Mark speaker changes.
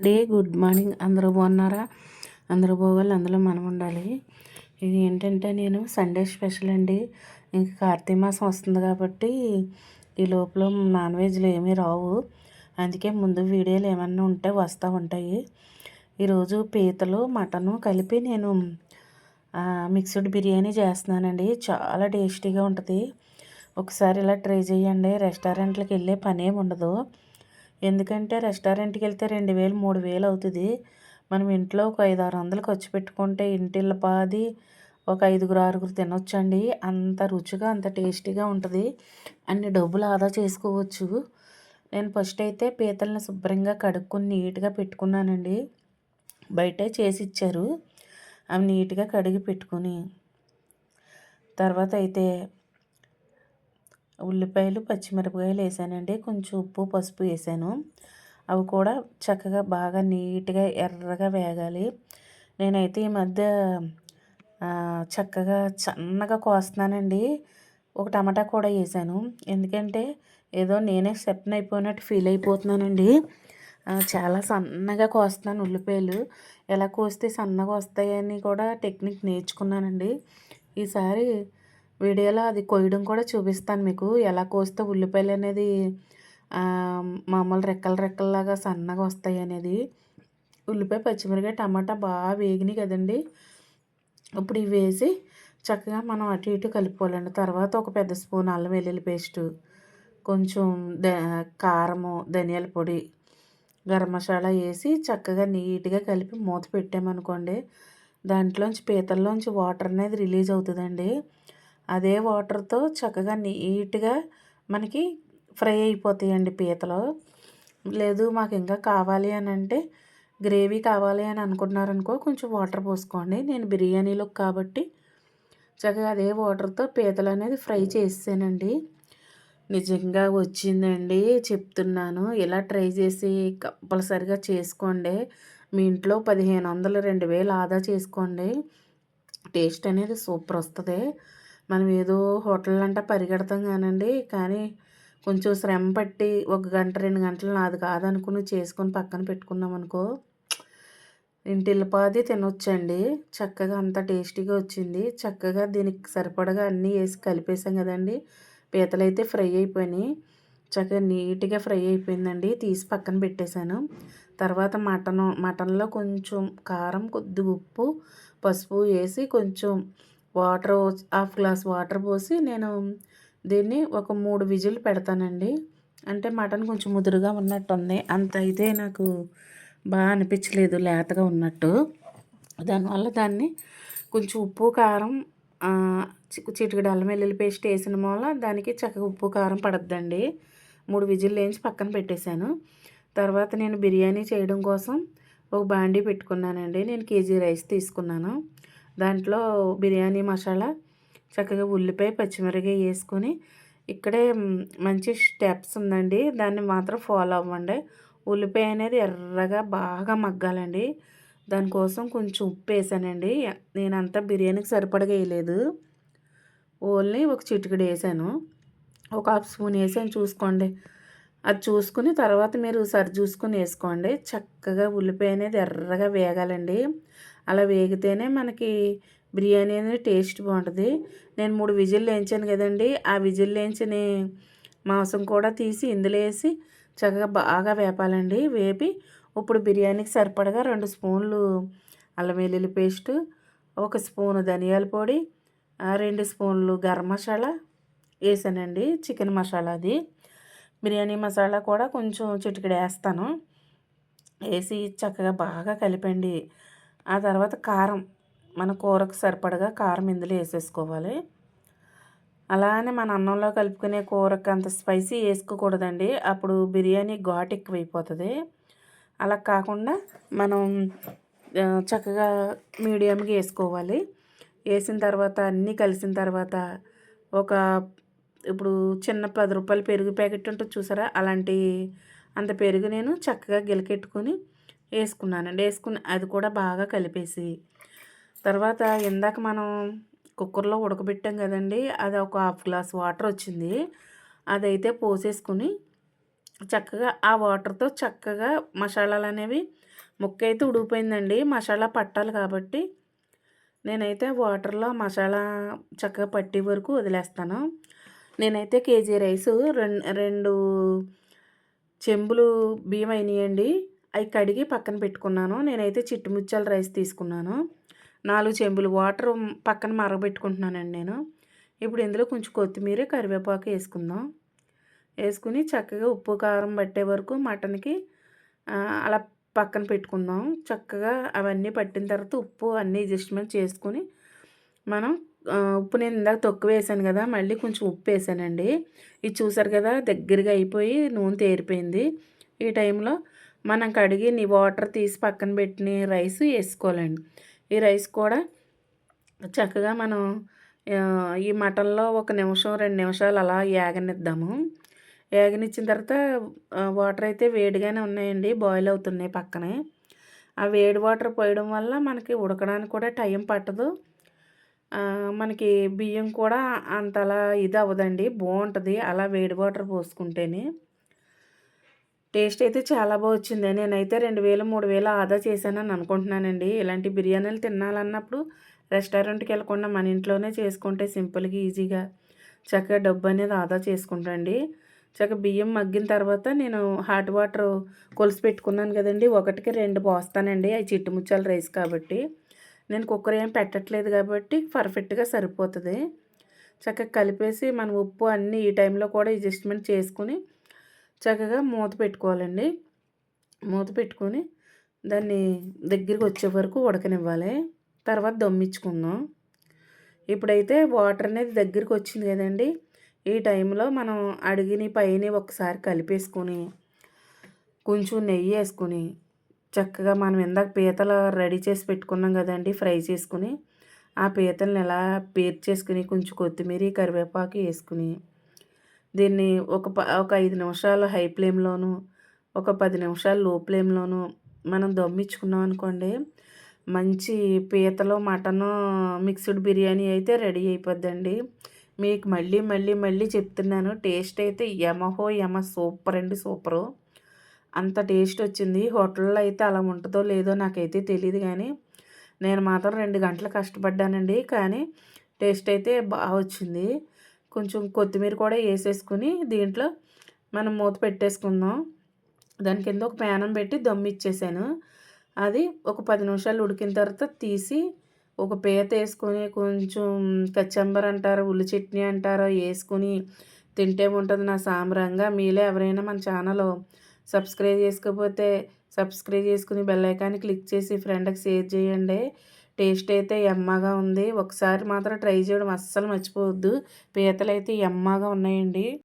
Speaker 1: Day good morning. అందరూ బాగున్నారా? అందరూ బాగోవాలి. అందులో మనం ఉండాలి. ఇది ఏంటంటే నేను సండే స్పెషల్ అండి. ఇంక కార్తీక మాసం వస్తుంది కాబట్టి ఈ లోపల నాన్ వెజ్లు ఏమీ రావు. అందుకే ముందు వీడియోలు ఏమన్నా ఉంటే వస్తూ ఉంటాయి. ఈరోజు పీతలు మటను కలిపి నేను మిక్స్డ్ బిర్యానీ చేస్తున్నానండి. చాలా టేస్టీగా ఉంటుంది. ఒకసారి ఇలా ట్రై చేయండి. రెస్టారెంట్లకు వెళ్ళే పనేం ఉండదు. ఎందుకంటే రెస్టారెంట్కి వెళ్తే రెండు వేలు మూడు వేలు అవుతుంది. మనం ఇంట్లో ఒక ఐదు ఆరు వందలు ఖర్చు పెట్టుకుంటే ఇంటిల్ల పాది ఒక ఐదుగురు ఆరుగురు తినొచ్చండి. అంత రుచిగా అంత టేస్టీగా ఉంటుంది. అన్ని డబ్బులు ఆదా చేసుకోవచ్చు. నేను ఫస్ట్ అయితే పీతల్ని శుభ్రంగా కడుక్కొని నీట్గా పెట్టుకున్నానండి. బయటే చేసి ఇచ్చారు. అవి నీట్గా కడిగి పెట్టుకుని. తర్వాత అయితే ఉల్లిపాయలు పచ్చిమిరపకాయలు వేసానండి. కొంచెం ఉప్పు పసుపు వేసాను. అవి కూడా చక్కగా బాగా నీట్గా ఎర్రగా వేగాలి. నేనైతే ఈ మధ్య చక్కగా సన్నగా కోస్తున్నానండి. ఒక టమాటా కూడా వేసాను. ఎందుకంటే ఏదో నేనే సెప్న్ అయిపోయినట్టు ఫీల్ అయిపోతున్నానండి. చాలా సన్నగా కోస్తున్నాను ఉల్లిపాయలు. ఎలా కోస్తే సన్నగా వస్తాయని కూడా టెక్నిక్ నేర్చుకున్నానండి. ఈసారి వీడియోలో అది కొయ్యడం కూడా చూపిస్తాను మీకు. ఎలా కోస్తే ఉల్లిపాయలు అనేది మామూలు రెక్కలు రెక్కల్లాగా సన్నగా వస్తాయి అనేది. ఉల్లిపాయ పచ్చిమిరకాయ టమాటా బాగా వేగినాయి కదండి. ఇప్పుడు ఇవి వేసి చక్కగా మనం అటు ఇటు కలుపుకోవాలండి. తర్వాత ఒక పెద్ద స్పూన్ అల్లం వెల్లుల్లి పేస్టు కొంచెం ద కారము ధనియాల పొడి గరం మసాలా వేసి చక్కగా నీట్గా కలిపి మూత పెట్టామనుకోండి దాంట్లోంచి పీతల్లోంచి వాటర్ అనేది రిలీజ్ అవుతుందండి. అదే వాటర్తో చక్కగా నీట్గా మనకి ఫ్రై అయిపోతాయండి పీతలు. లేదు మాకు ఇంకా కావాలి అని అంటే గ్రేవీ కావాలి అని అనుకున్నారనుకో కొంచెం వాటర్ పోసుకోండి. నేను బిర్యానీలో కాబట్టి చక్కగా అదే వాటర్తో పీతలు అనేది ఫ్రై చేసానండి నిజంగా వచ్చిందండి చెప్తున్నాను. ఇలా ట్రై చేసి కంపల్సరిగా చేసుకోండి. మీ ఇంట్లో పదిహేను వందలు రెండు వేలు ఆదా చేసుకోండి. టేస్ట్ అనేది సూపర్ వస్తుంది. మనం ఏదో హోటల్ అంటే పరిగెడతాం కానండి. కానీ కొంచెం శ్రమ పట్టి ఒక గంట రెండు గంటలు నాది కాదనుకుని చేసుకొని పక్కన పెట్టుకున్నాం అనుకో ఇంటిల్లిపాది తినొచ్చండి. చక్కగా అంత టేస్టీగా వచ్చింది. చక్కగా దీనికి సరిపడగా అన్నీ వేసి కలిపేసాం కదండి. పీతలు అయితే ఫ్రై అయిపోయినాయి. చక్కగా నీట్గా ఫ్రై అయిపోయిందండి. తీసి పక్కన పెట్టేశాను. తర్వాత మటను మటన్లో కొంచెం కారం కొద్దిగా ఉప్పు పసుపు వేసి కొంచెం వాటర్ హాఫ్ గ్లాస్ వాటర్ పోసి నేను దీన్ని ఒక మూడు విజిల్ పెడతానండి. అంటే మటన్ కొంచెం ముదురుగా ఉన్నట్టు ఉంది అంత అయితే నాకు బాగా అనిపించలేదు లేతగా ఉన్నట్టు. దానివల్ల దాన్ని కొంచెం ఉప్పు కారం చిటికడ అల్లం వెల్లుల్లి పేస్ట్ వేసిన మూల దానికి చక్కగా ఉప్పు కారం పడద్దండి. మూడు విజిల్ వేయించి పక్కన పెట్టేశాను. తర్వాత నేను బిర్యానీ చేయడం కోసం ఒక బాండీ పెట్టుకున్నానండి. నేను కేజీ రైస్ తీసుకున్నాను. దాంట్లో బిర్యానీ మసాలా చక్కగా ఉల్లిపాయ పచ్చిమిరకాయ వేసుకొని ఇక్కడే మంచి స్టెప్స్ ఉందండి. దాన్ని మాత్రం ఫాలో అవ్వండి. ఉల్లిపాయ అనేది ఎర్రగా బాగా మగ్గాలండి. దానికోసం కొంచెం ఉప్పు వేసానండి. నేనంతా బిర్యానీకి సరిపడగా వేయలేదు. ఓన్లీ ఒక చిటికడు వేసాను. ఒక హాఫ్ స్పూన్ వేసాను చూసుకోండి. అది చూసుకుని తర్వాత మీరు సరి చూసుకుని వేసుకోండి. చక్కగా ఉల్లిపాయ అనేది ఎర్రగా వేగాలండి. అలా వేగితేనే మనకి బిర్యానీ అనేది టేస్ట్ బాగుంటుంది. నేను మూడు విజిల్ వేయించాను కదండి. ఆ విజిల్ వేయించిన మాంసం కూడా తీసి ఇందులో వేసి చక్కగా బాగా వేపాలండి. వేపి ఇప్పుడు బిర్యానీకి సరిపడగా రెండు స్పూన్లు అల్లం వెల్లుల్లి పేస్ట్ ఒక స్పూను ధనియాల పొడి రెండు స్పూన్లు గరం మసాలా వేసానండి. చికెన్ మసాలా అది. బిర్యానీ మసాలా కూడా కొంచెం చిటికెడు వేస్తాను. వేసి చక్కగా బాగా కలిపండి. ఆ తర్వాత కారం. మన కూరకు సరిపడగా కారం ఇందులో వేసేసుకోవాలి. అలానే మన అన్నంలో కలుపుకునే కూరకు అంత స్పైసీ వేసుకోకూడదండి. అప్పుడు బిర్యానీ ఘాట్ ఎక్కువైపోతుంది. అలా కాకుండా మనం చక్కగా మీడియంగా వేసుకోవాలి. వేసిన తర్వాత అన్నీ కలిసిన తర్వాత ఒక ఇప్పుడు చిన్న పది రూపాయలు పెరుగు ప్యాకెట్ ఉంటుంది చూసారా? అలాంటి అంత పెరుగు నేను చక్కగా గిలకెట్టుకొని వేసుకున్నానండి. వేసుకుని అది కూడా బాగా కలిపేసి. తర్వాత ఇందాక మనం కుక్కర్లో ఉడకబెట్టాం కదండి అది ఒక హాఫ్ గ్లాస్ వాటర్ వచ్చింది. అదైతే పోసేసుకుని చక్కగా ఆ వాటర్తో చక్కగా మసాలాలు అనేవి ముక్క అయితే ఉడికిపోయిందండి. మసాలా పట్టాలి కాబట్టి నేనైతే వాటర్లో మసాలా చక్కగా పట్టే వరకు వదిలేస్తాను. నేనైతే కేజీ రైసు రెండు రెండు చెంబులు బియ్యం అయినాయండి. అవి కడిగి పక్కన పెట్టుకున్నాను. నేనైతే చిట్టుముచ్చాల రైస్ తీసుకున్నాను. నాలుగు చెంబులు వాటర్ పక్కన మరగబెట్టుకుంటున్నానండి నేను. ఇప్పుడు ఇందులో కొంచెం కొత్తిమీర కరివేపాకు వేసుకుందాం. వేసుకుని చక్కగా ఉప్పు కారం పట్టే వరకు మటన్కి అలా పక్కన పెట్టుకుందాం. చక్కగా అవన్నీ పట్టిన తర్వాత ఉప్పు అన్నీ అడ్జస్ట్మెంట్ చేసుకుని మనం ఉప్పు నేను ఇందాక తక్కువ వేసాను కదా మళ్ళీ కొంచెం ఉప్పు వేసానండి. ఇది చూసారు కదా దగ్గరగా అయిపోయి నూనె తేరిపోయింది. ఈ టైంలో మనం కడిగి నీ వాటర్ తీసి పక్కన పెట్టిన రైస్ వేసుకోవాలండి. ఈ రైస్ కూడా చక్కగా మనం ఈ మటన్లో ఒక నిమిషం రెండు నిమిషాలు అలా ఏగనిద్దాము. ఏగనిచ్చిన తర్వాత వాటర్ అయితే వేడిగానే ఉన్నాయండి బాయిల్ అవుతున్నాయి పక్కనే. ఆ వేడి వాటర్ పోయడం వల్ల మనకి ఉడకడానికి కూడా టైం పట్టదు. మనకి బియ్యం కూడా అంతలా ఇది అవ్వదండి బాగుంటుంది అలా వేడి వాటర్ పోసుకుంటేనే. టేస్ట్ అయితే చాలా బాగా వచ్చింది. నేనైతే రెండు వేలు మూడు వేలు ఆదా చేశానని అనుకుంటున్నానండి. ఇలాంటి బిర్యానీలు తినాలన్నప్పుడు రెస్టారెంట్కి వెళ్ళకుండా మన ఇంట్లోనే చేసుకుంటే సింపుల్గా ఈజీగా చక్కగా డబ్బు అనేది ఆదా చేసుకుంటాండి చక్కగా బియ్యం మగ్గిన తర్వాత నేను హాట్ వాటర్ కొలిసి పెట్టుకున్నాను కదండి. ఒకటికి రెండు పోస్తానండి. అవి చిట్టుముచ్చాల రైస్ కాబట్టి. నేను కుక్కర్ ఏం పెట్టట్లేదు కాబట్టి పర్ఫెక్ట్గా సరిపోతుంది. చక్కగా కలిపేసి మనం ఉప్పు అన్నీ ఈ టైంలో కూడా అడ్జస్ట్మెంట్ చేసుకుని చక్కగా మూత పెట్టుకోవాలండి. మూత పెట్టుకొని దాన్ని దగ్గరికి వచ్చే వరకు ఉడకనివ్వాలి. తర్వాత దమ్మిచ్చుకుందాం ఇప్పుడైతే వాటర్ అనేది దగ్గరికి వచ్చింది కదండి. ఈ టైంలో మనం అడిగిని పైన ఒకసారి కలిపేసుకొని కొంచెం నెయ్యి వేసుకొని చక్కగా మనం ఇందాక పీతలు రెడీ చేసి పెట్టుకున్నాం కదండి ఫ్రై చేసుకుని ఆ పీతలను ఎలా పేర్చేసుకుని కొంచెం కొత్తిమీర కరివేపాకు వేసుకుని దీన్ని ఒక ప ఒక ఐదు నిమిషాలు హై ఫ్లేమ్లోను ఒక పది నిమిషాలు లో ఫ్లేమ్లోను మనం దమ్మిచ్చుకున్నాం అనుకోండి మంచి పీతలో మటను మిక్స్డ్ బిర్యానీ అయితే రెడీ అయిపోద్దండి. మీకు మళ్ళీ మళ్ళీ మళ్ళీ చెప్తున్నాను టేస్ట్ అయితే యమహో యమ సూపర్ అండి సూపరు. అంత టేస్ట్ వచ్చింది. హోటల్లో అయితే అలా ఉంటుందో లేదో నాకైతే తెలియదు కానీ నేను మాత్రం రెండు గంటలు కష్టపడ్డానండి. కానీ టేస్ట్ అయితే బాగా వచ్చింది. కొంచెం కొత్తిమీర కూడా వేసేసుకుని దీంట్లో మనం మూత పెట్టేసుకుందాం. దాని కింద ఒక ప్యానం పెట్టి దమ్ ఇచ్చేసాను. అది ఒక పది నిమిషాలు ఉడికిన తర్వాత తీసి ఒక పీత వేసుకొని కొంచెం కచ్చంబర్ అంటారు ఉల్లి చట్నీ అంటారో వేసుకొని తింటే ఉంటుంది నా సామరంగా మీలో ఎవరైనా మన ఛానల్ సబ్స్క్రైబ్ చేసుకోకపోతే సబ్స్క్రైబ్ చేసుకుని బెల్ ఐకాన్ని క్లిక్ చేసి ఫ్రెండ్కి షేర్ చేయండి. టేస్ట్ అయితే ఎమ్మగా ఉంది. ఒకసారి మాత్రం ట్రై చేయడం అస్సలు మర్చిపోవద్దు. పీతలు అయితే ఎమ్మగా ఉన్నాయండి.